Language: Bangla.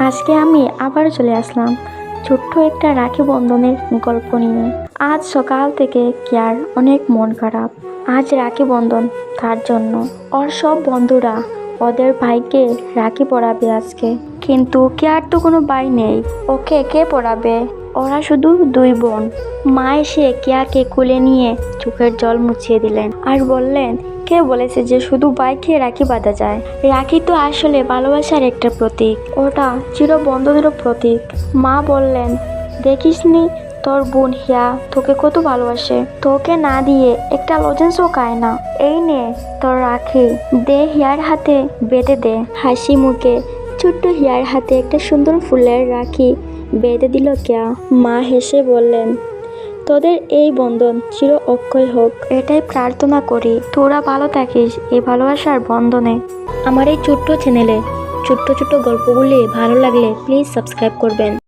আজকে আমি আবার চলে আসলাম ছোট্ট একটা রাখি বন্ধনের গল্প নিয়ে। আজ সকাল থেকে কেয়ার অনেক মন খারাপ। আজ রাখি বন্ধন তার জন্য। ওর সব বন্ধুরা ওদের ভাইকে রাখি পড়াবে আজকে। কিন্তু কেয়ার তো কোনো ভাই নেই। ওকে কে পড়াবে ওরা শুধু দুই বোন। মা এসে কেয়াকে কুলে নিয়ে চোখের জল মুছিয়ে দিলেন আর বললেন কে বলেছে যে শুধু বাইকে রাখি বাঁধা যায়। রাখি তো আসলে ভালোবাসার একটা প্রতীক। ওটা চির বন্ধনেরও প্রতীক। মা বললেন দেখিসনি তোর বোন হিয়া, তোকে কত ভালোবাসে। তোকে না দিয়ে একটা লজেন্সও খায় না। এই নে তোর রাখি। দে হিয়ার হাতে, বেঁধে দে। হাসি মুখে ছোট্ট হিয়ার হাতে একটা সুন্দর ফুলের রাখি বেঁধে দিল কেয়া। মা হেসে বললেন তোদের এই বন্ধন চির অক্ষয় হোক। এটাই প্রার্থনা করি। তোরা ভালো থাকিস এই ভালোবাসার বন্ধনে। আমার এই ছোট্ট চ্যানেলে ছোট্ট ছোট্ট গল্পগুলি ভালো লাগলে প্লিজ সাবস্ক্রাইব করবেন।